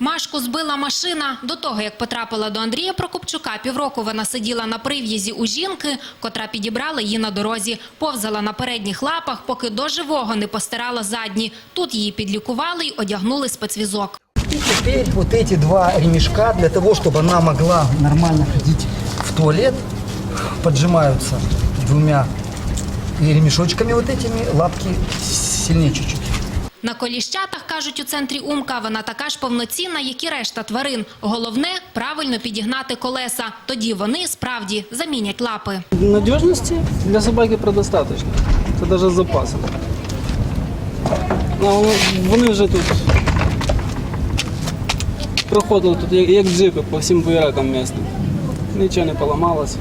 Машку збила машина. До того, як потрапила до Андрія Прокопчука, півроку вона сиділа на прив'язі у жінки, котра підібрала її на дорозі. Повзала на передніх лапах, поки до живого не постирала задні. Тут її підлікували й одягнули спецвізок. И теперь вот эти два ремешка для того, чтобы она могла нормально ходить в туалет, поджимаются двумя ремешочками вот этими, лапки сильнее чуть-чуть. На коліщатах, кажуть у центрі Умка, вона така ж повноцінна, як і решта тварин. Головне – правильно підігнати колеса. Тоді вони справді замінять лапи. Надежности для собаки предостаточно. Це навіть з запасом. Ну, вони вже тут проходили тут як, джипи по всім буєракам місним. Нічого не поламалося.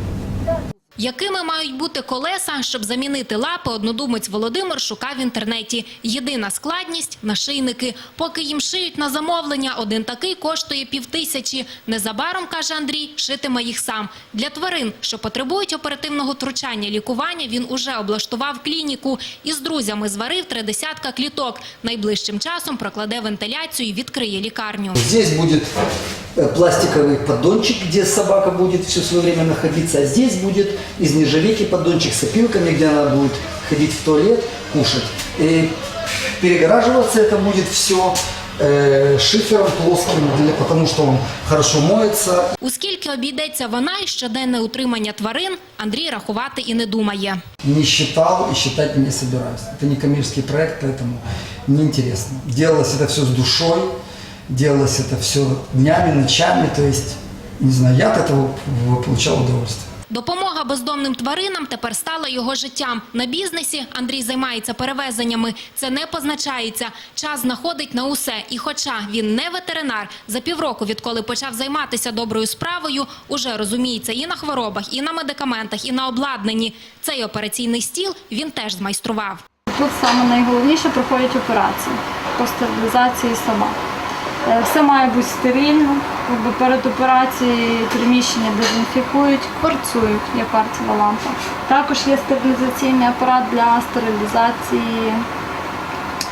Якими мають бути колеса, щоб замінити лапи, однодумець Володимир шукав в інтернеті. Єдина складність – нашийники. Поки їм шиють на замовлення, один такий коштує півтисячі. Незабаром, каже Андрій, шитиме їх сам. Для тварин, що потребують оперативного втручання, лікування, він уже облаштував клініку. Із друзями зварив три десятка кліток. Найближчим часом прокладе вентиляцію і відкриє лікарню. Будет э, пластиковый поддончик, где собака будет все свое время находиться, а здесь будет из нержавейки поддончик с опилками, где она будет ходить в туалет, кушать. И перегораживаться это будет все шифером плоским, для- потому что он хорошо моется, У скільки обійдеться вона і щоденне утримання тварин, Андрій рахувати і не думає. не считал и считать не собираюсь. Это не коммерческий проект, поэтому неинтересно. Делалось это все с душой, делалось это все днями, ночами, то есть, не знаю, я от этого получал удовольствие. Допомога бездомним тваринам тепер стала його життям. На бізнесі Андрій займається перевезеннями. Це не позначається. Час знаходить на усе. І хоча він не ветеринар, за півроку, відколи почав займатися доброю справою, уже розуміється і на хворобах, і на медикаментах, і на обладнанні. Цей операційний стіл він теж змайстрував. Тут саме найголовніше проходять операції по стерилізації собак. Е, Все має бути стерильно. Перед операцією приміщення дезінфікують, кварцують, є кварцева лампа. Також є стерилізаційний апарат для стерилізації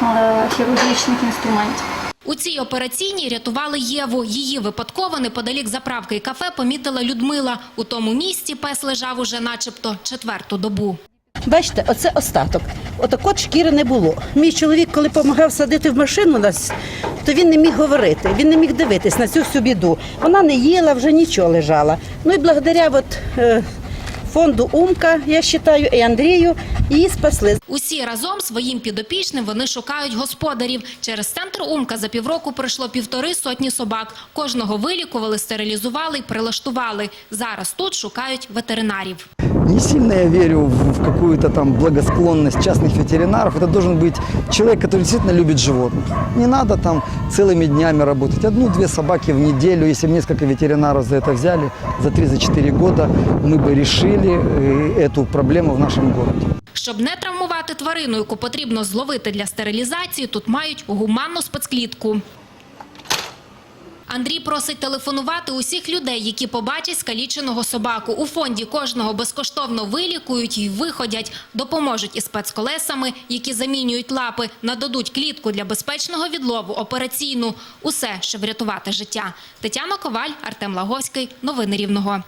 е, хірургічних інструментів. У цій операційній рятували Єву. Її випадково неподалік заправки і кафе помітила Людмила. У тому місці пес лежав уже начебто четверту добу. Бачите, оце остаток. Отак от шкіри не було. Мій чоловік, коли допомагав садити в машину нас, то він не міг говорити, він не міг дивитись на цю всю біду. Вона не їла, вже нічого лежала. Ну і благодаря от, е, фонду Умка, я вважаю, і Андрію, її спасли. Усі разом своїм підопічним вони шукають господарів. Через центр Умка за півроку пройшло півтори сотні собак. Кожного вилікували, стерилізували і прилаштували. Зараз тут шукають ветеринарів Не сильно я верю в в какую-то там благосклонность частных ветеринаров. Это должен быть человек, который действительно любит животных. Не надо там целыми днями работать. Одну-две собаки в неделю. Если бы несколько ветеринаров за это взяли, за 3-4 года мы бы решили э, эту проблему в нашем городе. Щоб не травмувати тварину, яку потрібно зловити для стерилізації, тут мають гуманну спецклітку. Андрій просить телефонувати усіх людей, які побачать скаліченого собаку. У фонді кожного безкоштовно вилікують і виходять, допоможуть із спецколесами, які замінюють лапи, нададуть клітку для безпечного відлову, операційну. Усе, щоб врятувати життя. Тетяна Коваль, Артем Лаговський. Новини Рівного.